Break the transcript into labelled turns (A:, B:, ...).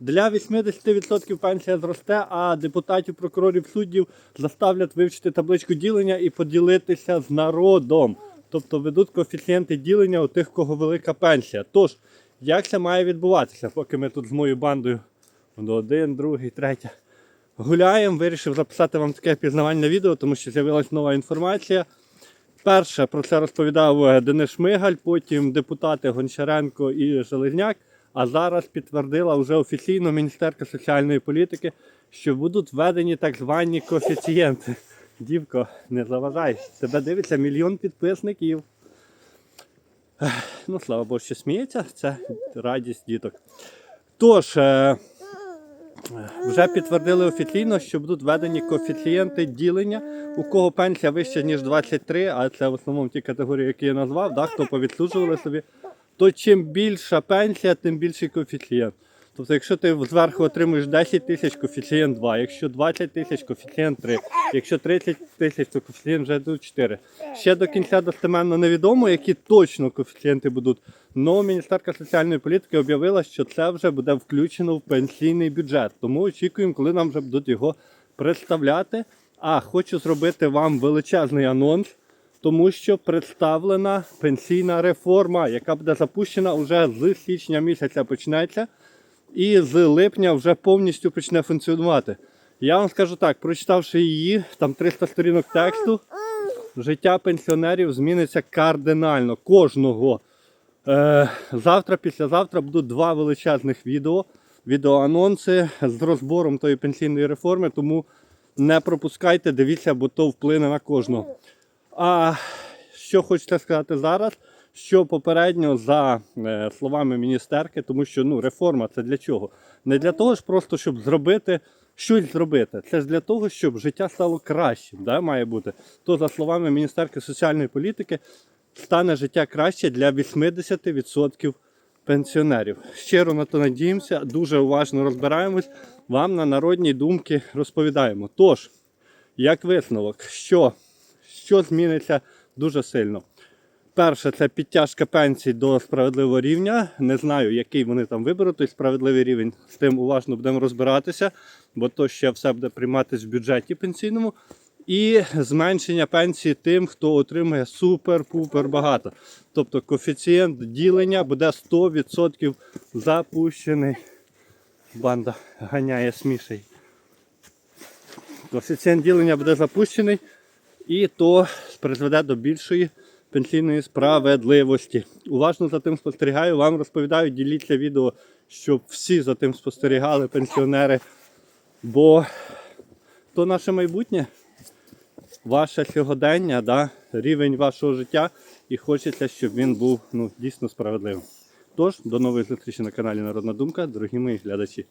A: Для 80% пенсія зросте, а депутатів, прокурорів, суддів заставлять вивчити табличку ділення і поділитися з народом. Тобто ведуть коефіцієнти ділення у тих, кого велика пенсія. Тож, як це має відбуватися, поки ми тут з моєю бандою до один, другий, третя гуляємо, вирішив записати вам таке пізнавальне відео, тому що з'явилася нова інформація. Перше про це розповідав е, Денис Шмигаль, потім депутати Гончаренко і Железняк. А зараз підтвердила вже офіційно Міністерка соціальної політики, що будуть введені так звані коефіцієнти. Дівко, не заважай, тебе дивиться мільйон підписників. Ну, слава Богу, що сміється, це радість діток. Тож, е, вже підтвердили офіційно, що будуть введені коефіцієнти ділення, у кого пенсія вища, ніж 23, а це в основному ті категорії, які я назвав, да, хто повідслужували собі, то чим більша пенсія, тим більший коефіцієнт. Тобто, якщо ти зверху отримуєш 10 тисяч, коефіцієнт 2, якщо 20 тисяч, коефіцієнт 3, якщо 30 тисяч, то коефіцієнт вже тут 4. Ще до кінця достеменно невідомо, які точно коефіцієнти будуть. Но Міністерка соціальної політики об'явила, що це вже буде включено в пенсійний бюджет. Тому очікуємо, коли нам вже будуть його представляти. А хочу зробити вам величезний анонс, тому що представлена пенсійна реформа, яка буде запущена вже з січня місяця почнеться і з липня вже повністю почне функціонувати. Я вам скажу так, прочитавши її, там 300 сторінок тексту, життя пенсіонерів зміниться кардинально кожного. Е, завтра, післязавтра будуть два величезних відео, відеоанонси з розбором тої пенсійної реформи, тому не пропускайте, дивіться, бо то вплине на кожного. А що хочеться сказати зараз? Що попередньо за е, словами міністерки, тому що ну, реформа це для чого? Не для того ж просто, щоб зробити щось зробити. Це ж для того, щоб життя стало кращим, да, має бути. То за словами міністерки соціальної політики, стане життя краще для 80% пенсіонерів. Щиро на то надіємося, дуже уважно розбираємось. Вам на народні думки розповідаємо. Тож, як висновок, що, що зміниться дуже сильно? Перше, це підтяжка пенсій до справедливого рівня. Не знаю, який вони там виберуть, той справедливий рівень. З тим уважно будемо розбиратися, бо то ще все буде прийматись в бюджеті пенсійному. І зменшення пенсії тим, хто отримує супер-пупер багато. Тобто коефіцієнт ділення буде 100% запущений. Банда ганяє смішей. Коефіцієнт ділення буде запущений, і то призведе до більшої пенсійної справедливості. Уважно за тим спостерігаю, вам розповідаю, діліться відео, щоб всі за тим спостерігали, пенсіонери. Бо то наше майбутнє, ваше сьогодення, да, рівень вашого життя, і хочеться, щоб він був ну, дійсно справедливим. Тож, до нових зустрічей на каналі Народна Думка, дорогі мої глядачі.